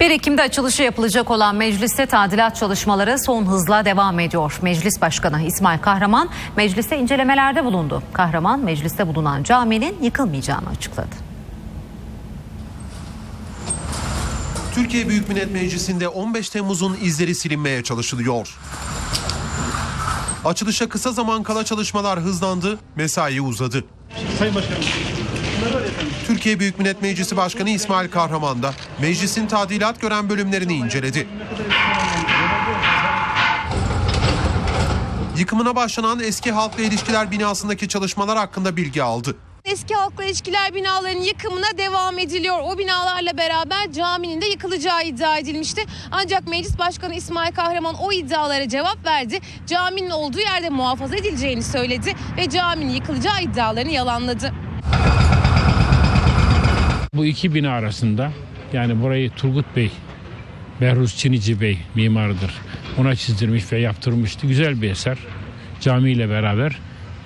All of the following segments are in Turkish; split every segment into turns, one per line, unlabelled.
1 Ekim'de açılışı yapılacak olan mecliste tadilat çalışmaları son hızla devam ediyor. Meclis Başkanı İsmail Kahraman mecliste incelemelerde bulundu. Kahraman mecliste bulunan caminin yıkılmayacağını açıkladı.
Türkiye Büyük Millet Meclisi'nde 15 Temmuz'un izleri silinmeye çalışılıyor. Açılışa kısa zaman kala çalışmalar hızlandı, mesai uzadı.
Sayın Başkanım.
Türkiye Büyük Millet Meclisi Başkanı İsmail Kahraman da meclisin tadilat gören bölümlerini inceledi. Yıkımına başlanan eski halkla ilişkiler binasındaki çalışmalar hakkında bilgi aldı.
Eski halkla ilişkiler binalarının yıkımına devam ediliyor. O binalarla beraber caminin de yıkılacağı iddia edilmişti. Ancak Meclis Başkanı İsmail Kahraman o iddialara cevap verdi. Caminin olduğu yerde muhafaza edileceğini söyledi ve caminin yıkılacağı iddialarını yalanladı.
Bu iki bina arasında yani burayı Turgut Bey, Behruz Çinici Bey mimarıdır. Ona çizdirmiş ve yaptırmıştı. Güzel bir eser. Camiyle beraber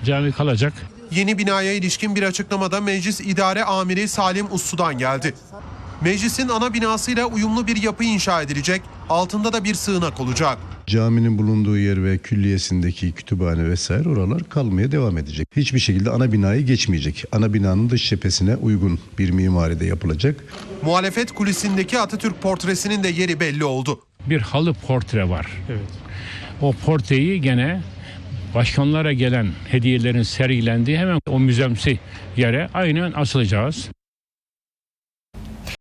cami kalacak.
Yeni binaya ilişkin bir açıklamada Meclis İdare Amiri Salim Ussu'dan geldi. Meclisin ana binasıyla uyumlu bir yapı inşa edilecek, altında da bir sığınak olacak.
Caminin bulunduğu yer ve külliyesindeki kütüphane vesaire oralar kalmaya devam edecek. Hiçbir şekilde ana binayı geçmeyecek. Ana binanın dış cephesine uygun bir mimaride yapılacak.
Muhalefet kulisindeki Atatürk portresinin de yeri belli oldu.
Bir halı portre var. O portreyi gene başkanlara gelen hediyelerin sergilendiği hemen o müzemsi yere aynen asılacağız.